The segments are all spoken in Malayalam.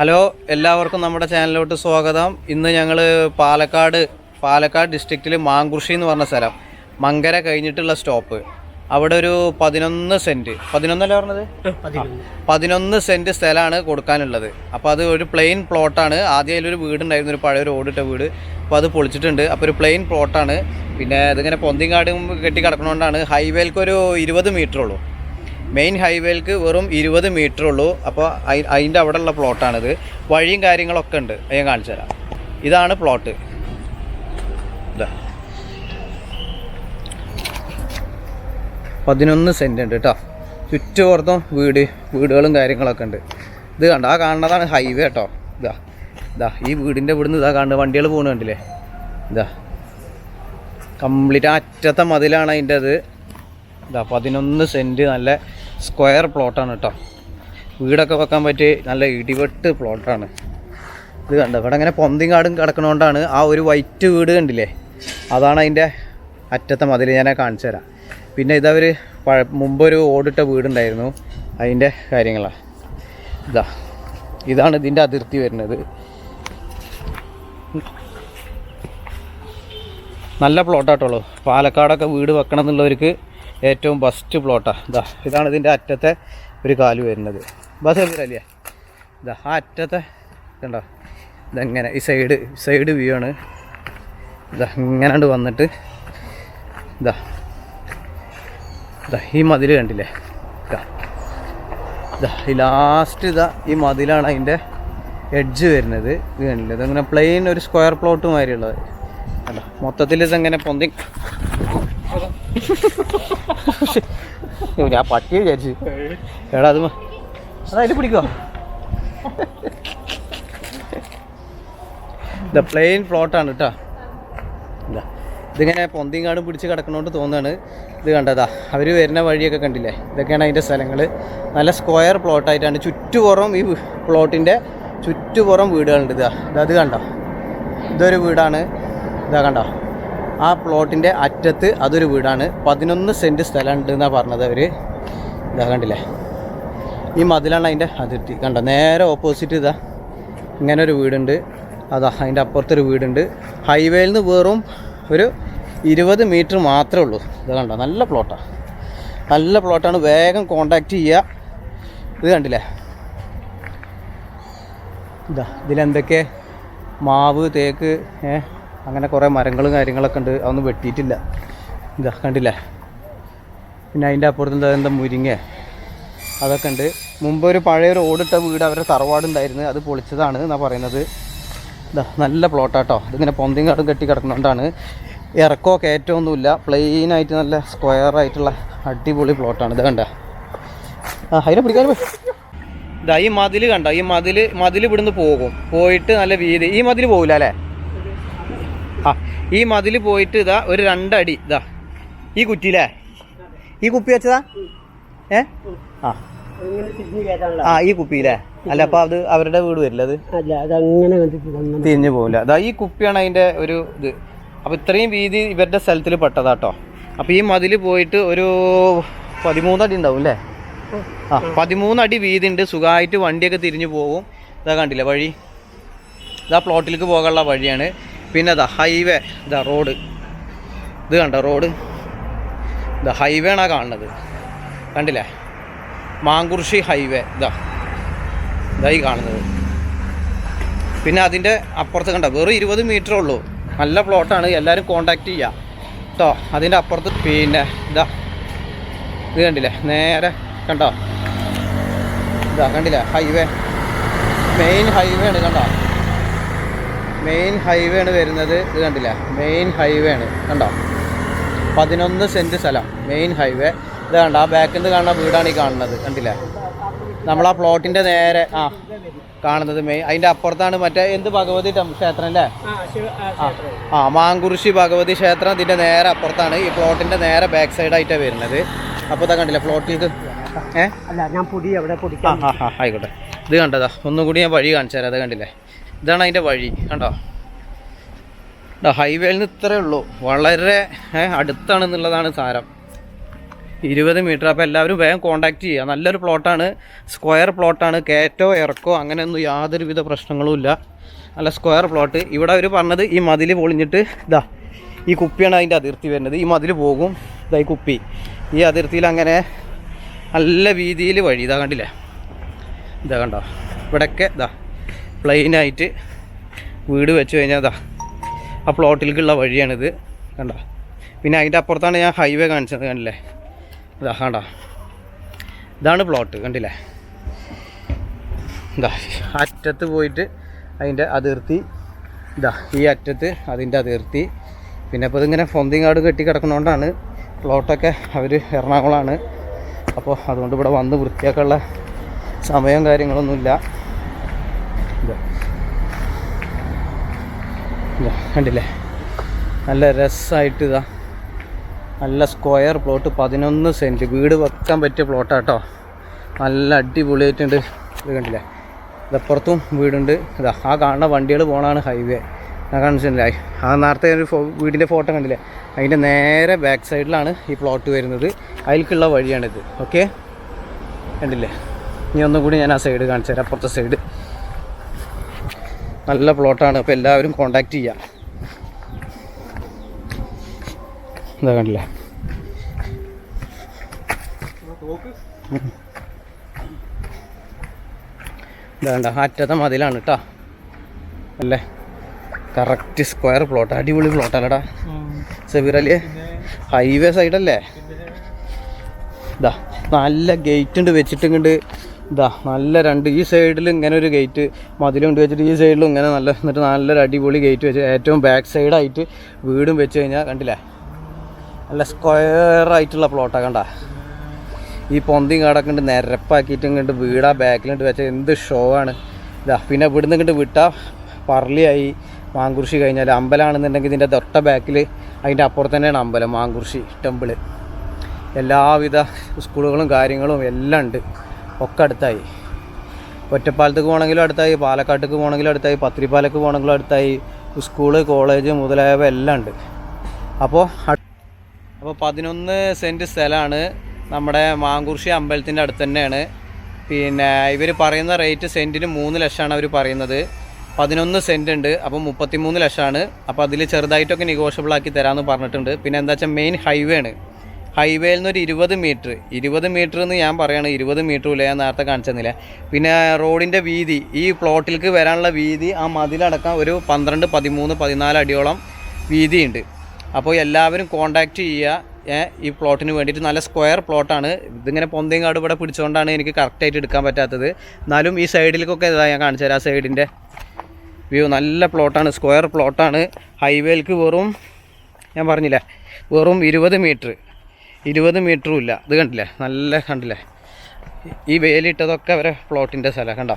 ഹലോ എല്ലാവർക്കും നമ്മുടെ ചാനലിലോട്ട് സ്വാഗതം. ഇന്ന് ഞങ്ങൾ പാലക്കാട് പാലക്കാട് ഡിസ്ട്രിക്റ്റിൽ മാങ്കുർഷി എന്ന് പറഞ്ഞ സ്ഥലം. മങ്കര കഴിഞ്ഞിട്ടുള്ള സ്റ്റോപ്പ്. അവിടെ ഒരു പതിനൊന്ന് സെന്റ് പതിനൊന്നല്ല പറഞ്ഞത്? പതിനൊന്ന്. സെന്റ് സ്ഥലമാണ് കൊടുക്കാനുള്ളത്. അപ്പോൾ അത് ഒരു പ്ലെയിൻ പ്ലോട്ടാണ് ആദ്യം അതിലൊരു വീടുണ്ടായിരുന്നു ഒരു പഴയ ഒരു ഓടിട്ട വീട്. അപ്പോൾ അത് പൊളിച്ചിട്ടുണ്ട്. അപ്പോൾ ഒരു പ്ലെയിൻ പ്ലോട്ടാണ് പിന്നെ ഇതിങ്ങനെ പൊന്തിങ്ങാടും കെട്ടി കിടക്കണോണ്ടാണ് ഹൈവേക്ക് ഒരു ഇരുപത് മീറ്റർ ഉള്ളൂ. മെയിൻ ഹൈവേയിലേക്ക് വെറും ഇരുപത് മീറ്റർ ഉള്ളൂ. അപ്പോൾ അതിന്റെ അവിടെ ഉള്ള പ്ലോട്ടാണിത് വഴിയും കാര്യങ്ങളൊക്കെ ഉണ്ട്. ഞാൻ കാണിച്ചു തരാം. ഇതാണ് പ്ലോട്ട് പതിനൊന്ന് സെന്റ് ഉണ്ട് കേട്ടോ ചുറ്റുപുറത്തും വീട് വീടുകളും കാര്യങ്ങളൊക്കെ ഉണ്ട്. ഇത് കണ്ടോ? ആ കാണുന്നതാണ് ഹൈവേ കേട്ടോ ഇതാ. ഇതാ. ഈ വീടിന്റെ ഇവിടുന്ന് ഇതാ കാണുന്നത്. വണ്ടികൾ പോകുന്നത് കണ്ടില്ലേ? ഇതാ. കംപ്ലീറ്റ് അറ്റത്തെ മതിലാണ് അതിന്റെ അത് ഇതാ പതിനൊന്ന് സെന്റ് നല്ല സ്ക്വയർ പ്ലോട്ടാണ് കേട്ടോ. വീടൊക്കെ വെക്കാൻ പറ്റിയ നല്ല ഇടിവെട്ട് പ്ലോട്ടാണ്. ഇത് കണ്ടോ ഇവിടെ ഇങ്ങനെ പൊന്തിങ്കാടും കിടക്കണോണ്ടാണ് ആ ഒരു വൈറ്റ് വീട് കണ്ടില്ലേ? അതാണ് അതിന്റെ അറ്റത്തെ മതിൽ ഞാൻ കാണിച്ചു തരാം. പിന്നെ ഇതവർ പഴ മുമ്പൊരു ഓടിട്ട വീടുണ്ടായിരുന്നു. അതിന്റെ കാര്യങ്ങളാണ് ഇതാ ഇതാണ് ഇതിന്റെ അതിർത്തി വരുന്നത്. നല്ല പ്ലോട്ടാട്ടുള്ളൂ പാലക്കാടൊക്കെ വീട് വെക്കണം എന്നുള്ളവർക്ക് ഏറ്റവും ബെസ്റ്റ് പ്ലോട്ടാണ് ഇതാ ഇതാണ് ഇതിന്റെ അറ്റത്തെ ഒരു കാൽ വരുന്നത്. ബസ് അല്ലേ ഇതാ ആ അറ്റത്തെ കണ്ടോ? ഇതെങ്ങനെ? ഈ സൈഡ് സൈഡ് വ്യൂ ആണ്. ഇതാ ഇങ്ങനെ വന്നിട്ട് ഇതാ ഇതാ ഈ മതിൽ കണ്ടില്ലേ? ഇതാ ഇതാ ഈ ലാസ്റ്റ് ഇതാ ഈ മതിലാണ് അതിന്റെ എഡ്ജ് വരുന്നത്. ഇത് കണ്ടില്ലേ? ഇതങ്ങനെ പ്ലെയിൻ ഒരു സ്ക്വയർ പ്ലോട്ട് മാതിരിയുള്ളത്. അല്ല മൊത്തത്തിൽ ഇതെങ്ങനെ പൊന്തി ഞാൻ പട്ടിയെ വിചാരിച്ചു. എടാ അത് അതായത് പിടിക്കോ. ഇത് പ്ലെയിൻ പ്ലോട്ടാണ് കേട്ടോ ഇതാ ഇതിങ്ങനെ പൊന്തിങ്ങാടും പിടിച്ച് കിടക്കണോണ്ട് തോന്നുകയാണ് ഇത് കണ്ടതാ അവർ വരുന്ന വഴിയൊക്കെ കണ്ടില്ലേ? ഇതൊക്കെയാണ് അതിന്റെ സ്ഥലങ്ങൾ നല്ല സ്ക്വയർ പ്ലോട്ടായിട്ടാണ് ചുറ്റുപുറം ഈ പ്ലോട്ടിന്റെ ചുറ്റുപുറം വീടുകളുണ്ട്. ഇതാ ഇതാ അത് കണ്ടോ? ഇതൊരു വീടാണ്. ഇതാ കണ്ടോ? ആ പ്ലോട്ടിന്റെ അറ്റത്ത് അതൊരു വീടാണ്. പതിനൊന്ന് സെന്റ് സ്ഥലമുണ്ട് എന്നാണ് പറഞ്ഞത് അവർ ഇതാ കണ്ടില്ലേ? ഈ മതിലാണ് അതിന്റെ അതിർത്തി. കണ്ടോ? നേരെ ഓപ്പോസിറ്റ് ഇതാ. ഇങ്ങനെ ഒരു വീടുണ്ട്. അതാ അതിന്റെ അപ്പുറത്തൊരു വീടുണ്ട്. ഹൈവേയിൽ നിന്ന് വെറും ഒരു ഇരുപത് മീറ്റർ മാത്രമേ ഉള്ളൂ. ഇത് കണ്ടോ? നല്ല പ്ലോട്ടാണ് നല്ല പ്ലോട്ടാണ്. വേഗം കോണ്ടാക്ട് ചെയ്യുക. ഇത് കണ്ടില്ലേ? ഇതാ ഇതിലെന്തൊക്കെ? മാവ് തേക്ക് ഏ? അങ്ങനെ കുറേ മരങ്ങളും കാര്യങ്ങളൊക്കെ ഉണ്ട്. അതൊന്നും വെട്ടിയിട്ടില്ല. ഇതാ കണ്ടില്ലേ? പിന്നെ അതിന്റെ അപ്പുറത്ത് എന്താ എന്താ മുരിങ്ങ? അതൊക്കെ ഉണ്ട്. മുമ്പ് ഒരു പഴയൊരു ഓടിട്ട വീട് അവരുടെ തറവാടുണ്ടായിരുന്നു. അത് പൊളിച്ചതാണ് എന്നാണ് പറയുന്നത്. ഇതാ നല്ല പ്ലോട്ടാട്ടോ ഇതിങ്ങനെ കാടും കെട്ടി കിടക്കുന്നതുകൊണ്ടാണ് ഇറക്കോ കയറ്റമൊന്നുമില്ല പ്ലെയിൻ ആയിട്ട് നല്ല സ്ക്വയർ ആയിട്ടുള്ള അടിപൊളി പ്ലോട്ടാണ് ഇത് കണ്ട. ആ അതിനെ പിടിക്കാൻ ഇതാ ഈ മതിൽ കണ്ട? ഈ മതിൽ മതിൽ ഇവിടുന്ന് പോകും. പോയിട്ട് നല്ല വീതി. ഈ മതിൽ പോകില്ല അല്ലേ? ആ ഈ മതിൽ പോയിട്ട് ഇതാ ഒരു രണ്ടടി ഇതാ. ഈ കുറ്റിയിലേ? ഈ കുപ്പി വെച്ചതാ? ഏ? ആ. ആ ഈ കുപ്പിയിലേ? അല്ല അപ്പൊ അത് അവരുടെ വീട് വരില്ല അത്? തിരിഞ്ഞു പോകില്ല അതാ ഈ കുപ്പിയാണ് അതിന്റെ ഒരു ഇത്. അപ്പൊ ഇത്രയും വീതി ഇവരുടെ സ്ഥലത്തിൽ പെട്ടതാട്ടോ അപ്പൊ ഈ മതിൽ പോയിട്ട് ഒരു പതിമൂന്നടി ഉണ്ടാവും അല്ലേ ആ പതിമൂന്നടി വീതി ഉണ്ട് സുഖമായിട്ട് വണ്ടിയൊക്കെ തിരിഞ്ഞു പോകും ഇതാ കണ്ടില്ല വഴി? ഇതാ പ്ലോട്ടിലേക്ക് പോകാനുള്ള വഴിയാണ്. പിന്നെ ദ ഹൈവേ ദ റോഡ് ഇത് കണ്ട റോഡ് ദ ഹൈവേ ആണ് കാണുന്നത്. കണ്ടില്ലേ? മാങ്കുർഷി ഹൈവേ ഇതാ ഇതായി കാണുന്നത്. പിന്നെ അതിന്റെ അപ്പുറത്ത് കണ്ട വെറും ഇരുപത് മീറ്റർ ഉള്ളൂ. നല്ല പ്ലോട്ടാണ് എല്ലാവരും കോണ്ടാക്ട് ചെയ്യുക കേട്ടോ അതിന്റെ അപ്പുറത്ത് പിന്നെ ഇതാ ഇത് കണ്ടില്ലേ? നേരെ കണ്ടോ? ഇതാ കണ്ടില്ലേ? ഹൈവേ മെയിൻ ഹൈവേ ആണ് കണ്ടോ? മെയിൻ ഹൈവേ ആണ് വരുന്നത്. ഇത് കണ്ടില്ല? മെയിൻ ഹൈവേ ആണ്. കണ്ടോ? പതിനൊന്ന് സെന്റ് സ്ഥലം. മെയിൻ ഹൈവേ ഇത് കണ്ട? ആ ബാക്കിൽ നിന്ന് കാണുന്ന വീടാണ് ഈ കാണുന്നത്. കണ്ടില്ലേ? ആ പ്ലോട്ടിന്റെ നേരെ ആ കാണുന്നത് മെയിൻ അതിന്റെ അപ്പുറത്താണ് മറ്റേ എന്ത് ഭഗവതി ക്ഷേത്രം അല്ലേ? ആ ആ മാങ്കുറിശി ഭഗവതി ക്ഷേത്രം ഇതിന്റെ നേരെ അപ്പുറത്താണ് ഈ പ്ലോട്ടിന്റെ നേരെ ബാക്ക് സൈഡായിട്ടാണ് വരുന്നത്. അപ്പോൾ ഇതാ കണ്ടില്ലേ പ്ലോട്ടിലേക്ക് ഏഹ് അല്ല ഞാൻ ആ ആയിക്കോട്ടെ. ഇത് കണ്ടതാ. ഒന്നും കൂടി ഞാൻ വഴി കാണിച്ചു തരാം. അത് കണ്ടില്ലേ? ഇതാണ് അതിന്റെ വഴി കണ്ടോ? ഹൈവേയിൽ നിന്ന് ഇത്രേ ഉള്ളൂ. വളരെ അടുത്താണ് അടുത്താണെന്നുള്ളതാണ് സാരം. ഇരുപത് മീറ്റർ. അപ്പോൾ എല്ലാവരും വേഗം കോൺടാക്ട് ചെയ്യുക. നല്ലൊരു പ്ലോട്ടാണ് സ്ക്വയർ പ്ലോട്ടാണ് കയറ്റോ ഇറക്കോ അങ്ങനെയൊന്നും യാതൊരുവിധ പ്രശ്നങ്ങളുമില്ല നല്ല സ്ക്വയർ പ്ലോട്ട് ഇവിടെ അവർ പറഞ്ഞത് ഈ മതിൽ പൊളിഞ്ഞിട്ട് ഇതാ ഈ കുപ്പിയാണ് അതിന്റെ അതിർത്തി വരുന്നത്. ഈ മതിൽ പോകും. ഇതാ ഈ കുപ്പി. ഈ അതിർത്തിയിൽ അങ്ങനെ നല്ല വീതിയിൽ വഴി. ഇതാ കണ്ടില്ലേ? ഇതാ കണ്ടോ? ഇവിടെയൊക്കെ ഇതാ പ്ലെയിനായിട്ട് വീട് വെച്ച് കഴിഞ്ഞാൽ അതാ ആ പ്ലോട്ടിലേക്കുള്ള വഴിയാണിത്. കണ്ടോ? പിന്നെ അതിന്റെ അപ്പുറത്താണ് ഞാൻ ഹൈവേ കാണിച്ചത് കണ്ടില്ലേ? ഇതാ കണ്ടോ? ഇതാണ് പ്ലോട്ട് കണ്ടില്ലേ? ഇതാ അറ്റത്ത് പോയിട്ട് അതിന്റെ അതിർത്തി. ഇതാ ഈ അറ്റത്ത് അതിന്റെ അതിർത്തി. പിന്നെ അപ്പോൾ ഇതിങ്ങനെ ഫൊന്തിങ്ങാട് കെട്ടി കിടക്കുന്നതുകൊണ്ടാണ് പ്ലോട്ടൊക്കെ അവർ എറണാകുളമാണ് അപ്പോൾ അതുകൊണ്ട് ഇവിടെ വന്ന് വൃത്തിയാക്കാനുള്ള സമയം കാര്യങ്ങളൊന്നുമില്ല. കണ്ടില്ലേ? നല്ല രസമായിട്ട് ഇതാ. നല്ല സ്ക്വയർ പ്ലോട്ട് പതിനൊന്ന് സെന്റ് വീട് വെക്കാൻ പറ്റിയ പ്ലോട്ടാട്ടോ നല്ല അടിപൊളിയായിട്ടുണ്ട്. ഇത് കണ്ടില്ലേ? ഇതപ്പുറത്തും വീടുണ്ട്. ഇതാ ആ കാണുന്ന വണ്ടികൾ പോകണതാണ് ഹൈവേ ഞാൻ കാണിച്ചില്ലേ ആ നേരത്തെ ഒരു വീടിന്റെ ഫോട്ടോ കണ്ടില്ലേ? അതിന്റെ നേരെ ബാക്ക് സൈഡിലാണ് ഈ പ്ലോട്ട് വരുന്നത്. അതിലേക്കുള്ള വഴിയാണിത്. ഓക്കെ കണ്ടില്ലേ? ഇനി ഒന്നും കൂടി ഞാൻ ആ സൈഡ് കാണിച്ചു തരാം അപ്പുറത്തെ സൈഡ് നല്ല പ്ലോട്ടാണ്. അപ്പോൾ എല്ലാവരും കോണ്ടാക്ട് ചെയ്യാം. എന്താ കണ്ടില്ലേ? ഇതാണ്ട അറ്റത്തെ മതിലാണ് കേട്ടോ അല്ലേ? കറക്റ്റ് സ്ക്വയർ പ്ലോട്ട് അടിപൊളി പ്ലോട്ടല്ലടാ സെബിറലി ഹൈവേ സൈഡല്ലേ ഇതാ. നല്ല ഗേറ്റ് ഉണ്ട് വെച്ചിട്ടുണ്ട് ഇതാ നല്ല രണ്ട് ഈ സൈഡിൽ ഇങ്ങനെ ഒരു ഗേറ്റ് മതിലുണ്ട് വെച്ചിട്ട് ഈ സൈഡിലും ഇങ്ങനെ നല്ല എന്നിട്ട് നല്ലൊരു അടിപൊളി ഗേറ്റ് വെച്ച് ഏറ്റവും ബാക്ക് സൈഡായിട്ട് വീടും വെച്ച് കഴിഞ്ഞാൽ കണ്ടില്ലേ? നല്ല സ്ക്വയർ ആയിട്ടുള്ള പ്ലോട്ടാണ് കണ്ട? ഈ പൊന്തിയും കാടൊക്കെ ഉണ്ട് നിരപ്പാക്കിയിട്ട് ഇങ്ങോട്ട് വീടാ ബാക്കിലിട്ട് വെച്ച എന്ത് ഷോ ആണ്. ഇതാ പിന്നെ ഇവിടുന്ന് ഇങ്ങോട്ട് വിട്ടാൽ പറളിയായി മാങ്കുർശി കഴിഞ്ഞാൽ അമ്പലമാണെന്നുണ്ടെങ്കിൽ ഇതിന്റെ തൊട്ട ബാക്കിൽ അതിന്റെ അപ്പുറത്ത് തന്നെയാണ് അമ്പലം മാങ്കുർശി ടെമ്പിൾ എല്ലാവിധ സ്കൂളുകളും കാര്യങ്ങളും എല്ലാം ഉണ്ട്. ഒക്കെ അടുത്തായി. ഒറ്റപ്പാലത്തേക്ക് പോകണമെങ്കിലും അടുത്തായി പാലക്കാട്ടേക്ക് പോകണമെങ്കിലും അടുത്തായി പത്തിരിപ്പാലക്ക് പോകണമെങ്കിലും അടുത്തായി സ്കൂൾ കോളേജ് മുതലായവ എല്ലാം ഉണ്ട്. അപ്പോൾ അപ്പോൾ പതിനൊന്ന് സെന്റ് സ്ഥലമാണ് നമ്മുടെ മാങ്കുർഷി അമ്പലത്തിന്റെ അടുത്ത് തന്നെയാണ്. പിന്നെ ഇവർ പറയുന്ന റേറ്റ് സെന്റിന് മൂന്ന് ലക്ഷമാണ് അവർ പറയുന്നത്. പതിനൊന്ന് സെന്റ് ഉണ്ട് അപ്പോൾ മുപ്പത്തിമൂന്ന് ലക്ഷമാണ്. അപ്പോൾ അതിൽ ചെറുതായിട്ടൊക്കെ നെഗോഷ്യബിൾ ആക്കി തരാമെന്ന് പറഞ്ഞിട്ടുണ്ട്. പിന്നെ എന്താ വെച്ചാൽ മെയിൻ ഹൈവേ ആണ്. ഹൈവേയിൽ നിന്ന് ഒരു ഇരുപത് മീറ്റർ ഇരുപത് മീറ്റർ എന്ന് ഞാൻ പറയുകയാണ് ഇരുപത് മീറ്റർ ഇല്ല ഞാൻ നേരത്തെ കാണിച്ചെന്നില്ല. പിന്നെ റോഡിന്റെ വീതി ഈ പ്ലോട്ടിലേക്ക് വരാനുള്ള വീതി ആ മതിലടക്കം ഒരു പന്ത്രണ്ട് പതിമൂന്ന് പതിനാല് അടിയോളം വീതിയുണ്ട്. അപ്പോൾ എല്ലാവരും കോണ്ടാക്ട് ചെയ്യുക. ഈ പ്ലോട്ടിന് വേണ്ടിയിട്ട് നല്ല സ്ക്വയർ പ്ലോട്ടാണ് ഇതിങ്ങനെ പൊന്തയും കാട് ഇവിടെ പിടിച്ചുകൊണ്ടാണ് എനിക്ക് കറക്റ്റായിട്ട് എടുക്കാൻ പറ്റാത്തത്. എന്നാലും ഈ സൈഡിലേക്കൊക്കെ ഇതാ ഞാൻ കാണിച്ചു തരാം ആ സൈഡിന്റെ വ്യൂ. നല്ല പ്ലോട്ടാണ് സ്ക്വയർ പ്ലോട്ടാണ് ഹൈവേയിലേക്ക് വെറും ഞാൻ പറഞ്ഞില്ല വെറും ഇരുപത് മീറ്റർ. ഇരുപത് മീറ്ററും ഇല്ല. ഇത് കണ്ടില്ലേ? നല്ല കണ്ടില്ലേ? ഈ വേലിട്ടതൊക്കെ അവരെ പ്ലോട്ടിന്റെ സ്ഥലം കണ്ടോ?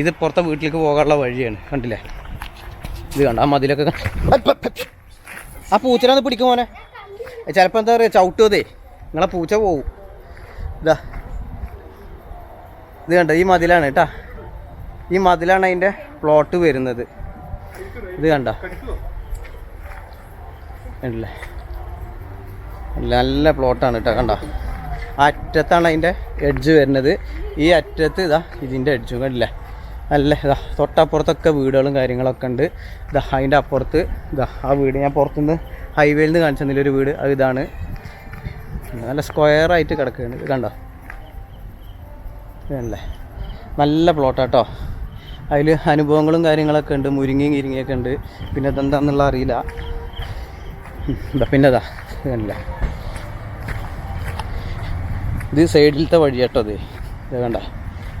ഇത് പുറത്തെ വീട്ടിലേക്ക് പോകാനുള്ള വഴിയാണ് കണ്ടില്ലേ? ഇത് കണ്ടോ ആ മതിലൊക്കെ ആ പൂച്ചനൊന്ന് പിടിക്കും മോനെ. ചിലപ്പോൾ എന്താ പറയുക ചവിട്ടുവതേ. നിങ്ങളെ പൂച്ച പോവും. ഇതാ. ഇത് കണ്ടോ ഈ മതിലാണ് കേട്ടാ. ഈ മതിലാണ് അതിന്റെ പ്ലോട്ട് വരുന്നത്. ഇത് കണ്ട? കണ്ടില്ലേ? നല്ല പ്ലോട്ടാണ് കേട്ടോ കണ്ടോ? അറ്റത്താണ് അതിന്റെ എഡ്ജ് വരുന്നത്. ഈ അറ്റത്ത് ഇതാ ഇതിന്റെ എഡ്ജും കണ്ടില്ലേ? നല്ല ഇതാ തൊട്ടപ്പുറത്തൊക്കെ വീടുകളും കാര്യങ്ങളൊക്കെ ഉണ്ട്. ഇതാ അതിന്റെ അപ്പുറത്ത് ഇതാ ആ വീട് ഞാൻ പുറത്തുനിന്ന് ഹൈവേയിൽ നിന്ന് കാണിച്ചു തന്നില്ല ഒരു വീട്? അത് ഇതാണ്. നല്ല സ്ക്വയറായിട്ട് കിടക്കുകയാണ്. ഇത് കണ്ടോ? ഇതല്ലേ നല്ല പ്ലോട്ടാട്ടോ അതിൽ അനുഭവങ്ങളും കാര്യങ്ങളൊക്കെ ഉണ്ട്. മുരിങ്ങയും കിരിങ്ങയൊക്കെ ഉണ്ട്. പിന്നെ അതെന്താണെന്നുള്ള അറിയില്ല. പിന്നെ അതാ കണ്ടില്ലേ? ഇത് സൈഡിലത്തെ വഴി കേട്ടോ അത് ഇത് കണ്ട.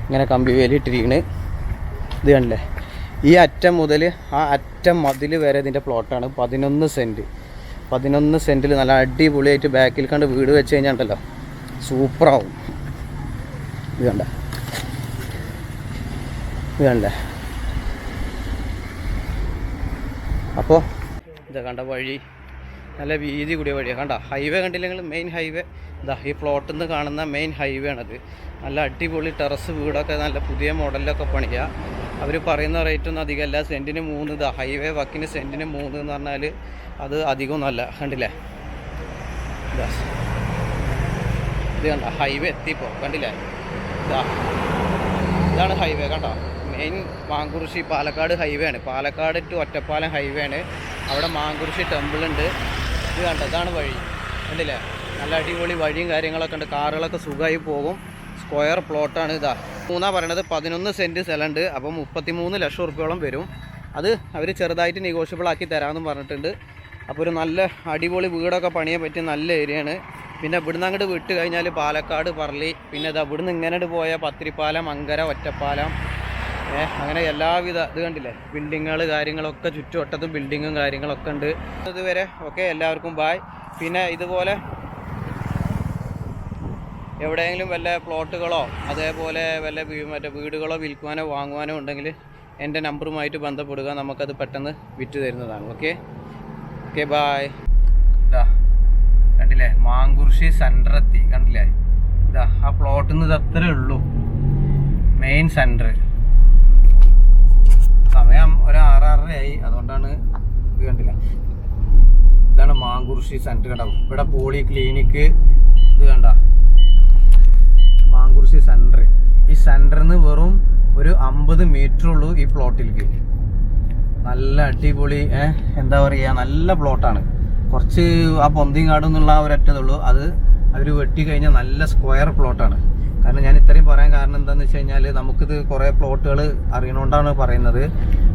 ഇങ്ങനെ കമ്പി വേലി വേലിയിട്ടിരിക്കണ്. ഇത് കണ്ടില്ലേ? ഈ അറ്റം മുതൽ ആ അറ്റം മതിൽ വരെ ഇതിന്റെ പ്ലോട്ടാണ്. പതിനൊന്ന് സെന്റ് പതിനൊന്ന് സെന്റിൽ നല്ല അടിപൊളിയായിട്ട് ബാക്കിൽ കണ്ട് വീട് വെച്ച് കഴിഞ്ഞാൽ ഉണ്ടല്ലോ സൂപ്പറാവും. ഇത് കണ്ട. ഇത് കണ്ടേ. അപ്പോൾ ഇതാ കണ്ട വഴി. നല്ല വീതി കൂടിയ വഴിയാണ് കണ്ട. ഹൈവേ കണ്ടില്ലെങ്കിൽ മെയിൻ ഹൈവേ ഇതാ ഈ പ്ലോട്ടിൽ നിന്ന് കാണുന്ന മെയിൻ ഹൈവേ ആണത്. നല്ല അടിപൊളി ടെറസ് വീടൊക്കെ നല്ല പുതിയ മോഡലിലൊക്കെ പണിയുക അവർ പറയുന്ന റേറ്റ് ഒന്നും അധികമല്ല. സെന്റിന് മൂന്ന് ഇതാ ഹൈവേ വക്കിന് സെന്റിന് മൂന്ന് എന്ന് പറഞ്ഞാൽ അത് അധികമൊന്നുമല്ല കണ്ടില്ലേ? ഇതാ കണ്ട? ഹൈവേ എത്തിപ്പോൾ കണ്ടില്ലേ? ഇതാ ഇതാണ് ഹൈവേ കണ്ടോ? മെയിൻ മാങ്കുറിശി പാലക്കാട് ഹൈവേ ആണ്. പാലക്കാട് ടു ഒറ്റപ്പാലം ഹൈവേ ആണ്. അവിടെ മാങ്കുറിശി ടെമ്പിൾ ഉണ്ട്. ഇത് കണ്ടോ? ഇതാണ് വഴി. കണ്ടില്ലേ? നല്ല അടിപൊളി വഴിയും കാര്യങ്ങളൊക്കെ ഉണ്ട്. കാറുകളൊക്കെ സുഖമായി പോകും. സ്ക്വയർ പ്ലോട്ടാണ് ഇതാ. മൂന്നാ പറയണത് പതിനൊന്ന് സെന്റ് സ്ഥലമുണ്ട്. അപ്പം മുപ്പത്തിമൂന്ന് ലക്ഷം റുപ്യോളം വരും. അത് അവർ ചെറുതായിട്ട് നെഗോഷ്യബിൾ ആക്കി തരാമെന്നും പറഞ്ഞിട്ടുണ്ട്. അപ്പോൾ ഒരു നല്ല അടിപൊളി വീടൊക്കെ പണിയാൻ പറ്റിയ നല്ല ഏരിയയാണ് പിന്നെ ഇവിടുന്ന് അങ്ങോട്ട് വിട്ട് കഴിഞ്ഞാൽ പാലക്കാട് പറളി. പിന്നെ ഇതാ ഇവിടുന്ന് ഇങ്ങനെ പോയ പത്തിരിപ്പാലം അങ്കര ഒറ്റപ്പാലം. അങ്ങനെ എല്ലാവിധ ഇത് കണ്ടില്ലേ? ബിൽഡിങ്ങുകൾ കാര്യങ്ങളൊക്കെ ചുറ്റുവട്ടത്തും ബിൽഡിങ്ങും കാര്യങ്ങളൊക്കെ ഉണ്ട്. ഇതുവരെ ഓക്കെ എല്ലാവർക്കും ബായ് പിന്നെ ഇതുപോലെ എവിടെയെങ്കിലും വല്ല പ്ലോട്ടുകളോ അതേപോലെ വല്ല മറ്റേ വീടുകളോ വിൽക്കുവാനോ വാങ്ങുവാനോ ഉണ്ടെങ്കിൽ എന്റെ നമ്പറുമായിട്ട് ബന്ധപ്പെടുക. നമുക്കത് പെട്ടെന്ന് വിറ്റ് തരുന്നതാണ്. ഓക്കെ? ഓക്കെ ബായ് ഇതാ കണ്ടില്ലേ? മാങ്കുർഷി സെന്റർ എത്തി കണ്ടില്ലേ? ഇതാ ആ പ്ലോട്ടിൽ നിന്ന് ഇത് അത്രേ ഉള്ളൂ. Main centre. സമയം ഒരു ആറാറരയായി. അതുകൊണ്ടാണ് ഇത് കണ്ടില്ല. ഇതാണ് മാങ്കുർഷി സെന്റർ കണ്ടാവും ഇവിടെ പോളി ക്ലിനിക്ക് ഇത് കണ്ട മാങ്കുറിശി സെന്റർ ഈ സെന്ററിൽ വെറും ഒരു അമ്പത് മീറ്റർ ഉള്ളൂ ഈ പ്ലോട്ടിലേക്ക് നല്ല അടിപൊളി എന്താ പറയുക നല്ല പ്ലോട്ടാണ് കുറച്ച് ആ പൊന്തിങ്ങാട് എന്നുള്ള ആ ഒരറ്റതുള്ളൂ അത് അവർ വെട്ടി കഴിഞ്ഞാൽ നല്ല സ്ക്വയർ പ്ലോട്ടാണ് കാരണം ഞാൻ ഇത്രയും പറയാൻ കാരണം എന്താണെന്ന് വെച്ച് കഴിഞ്ഞാൽ നമുക്കിത് കുറേ പ്ലോട്ടുകൾ അറിയണോണ്ടാണ് പറയുന്നത്.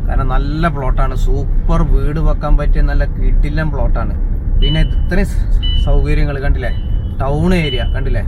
കാരണം നല്ല പ്ലോട്ടാണ് സൂപ്പർ വീട് വെക്കാൻ പറ്റിയ നല്ല കിട്ടില്ല പ്ലോട്ടാണ് പിന്നെ ഇത് ഇത്രയും സൗകര്യങ്ങൾ കണ്ടില്ലേ? ടൗൺ ഏരിയ കണ്ടില്ലേ?